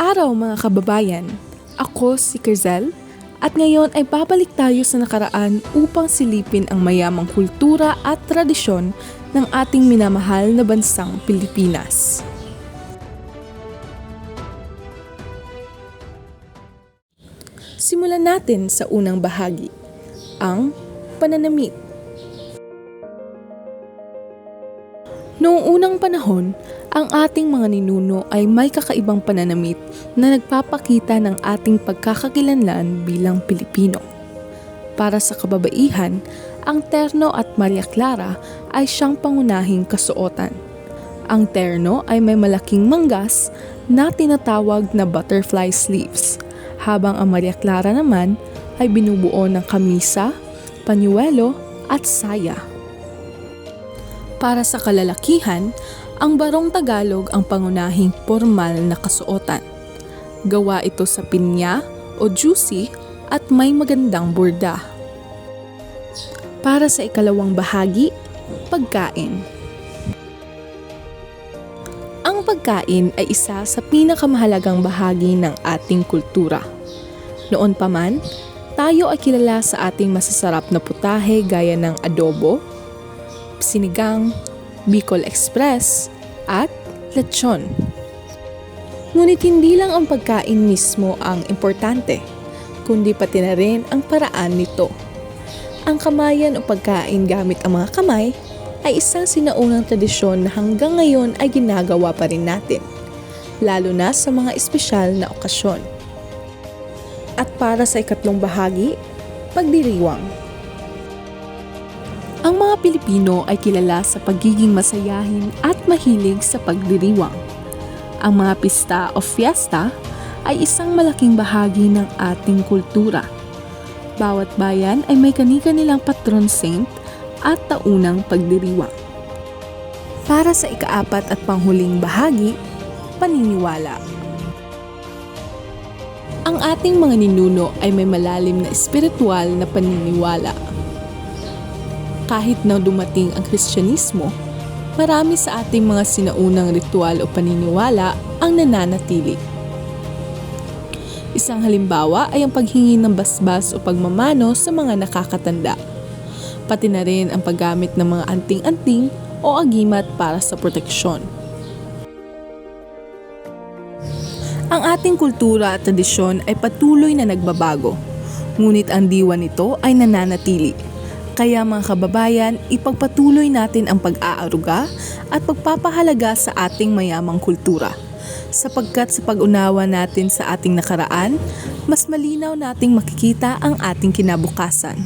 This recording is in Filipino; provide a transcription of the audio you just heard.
araw mga kababayan, ako si Kerzel at ngayon ay babalik tayo sa nakaraan upang silipin ang mayamang kultura at tradisyon ng ating minamahal na bansang Pilipinas. Simulan natin sa unang bahagi, ang pananamit. Noong unang panahon, ang ating mga ninuno ay may kakaibang pananamit na nagpapakita ng ating pagkakakilanlan bilang Pilipino. Para sa kababaihan, ang terno at Maria Clara ay siyang pangunahing kasuotan. Ang terno ay may malaking manggas na tinatawag na butterfly sleeves, habang ang Maria Clara naman ay binubuo ng kamisa, panyuelo at saya. Para sa kalalakihan, ang barong Tagalog ang pangunahing formal na kasuotan. Gawa ito sa pinya o juicy at may magandang borda. Para sa ikalawang bahagi, pagkain. Ang pagkain ay isa sa pinakamahalagang bahagi ng ating kultura. Noon pa man, tayo ay kilala sa ating masasarap na putahe gaya ng adobo, sinigang, Bicol Express, at lechon. Ngunit hindi lang ang pagkain mismo ang importante, kundi pati na rin ang paraan nito. Ang kamayan o pagkain gamit ang mga kamay ay isang sinaunang tradisyon na hanggang ngayon ay ginagawa pa rin natin, lalo na sa mga espesyal na okasyon. At para sa ikatlong bahagi, pagdiriwang. Ang mga Pilipino ay kilala sa pagiging masayahin at mahilig sa pagdiriwang. Ang mga pista o fiesta ay isang malaking bahagi ng ating kultura. Bawat bayan ay may kani-kanilang patron saint at taunang pagdiriwang. Para sa ikaapat at panghuling bahagi, paniniwala. Ang ating mga ninuno ay may malalim na espiritual na paniniwala kahit na dumating ang Kristyanismo, marami sa ating mga sinaunang ritual o paniniwala ang nananatili. Isang halimbawa ay ang paghingi ng basbas o pagmamano sa mga nakakatanda. Pati na rin ang paggamit ng mga anting-anting o agimat para sa proteksyon. Ang ating kultura at tradisyon ay patuloy na nagbabago, ngunit ang diwa nito ay nananatili. Kaya mga kababayan, ipagpatuloy natin ang pag-aaruga at pagpapahalaga sa ating mayamang kultura. Sapagkat sa pag-unawa natin sa ating nakaraan, mas malinaw nating makikita ang ating kinabukasan.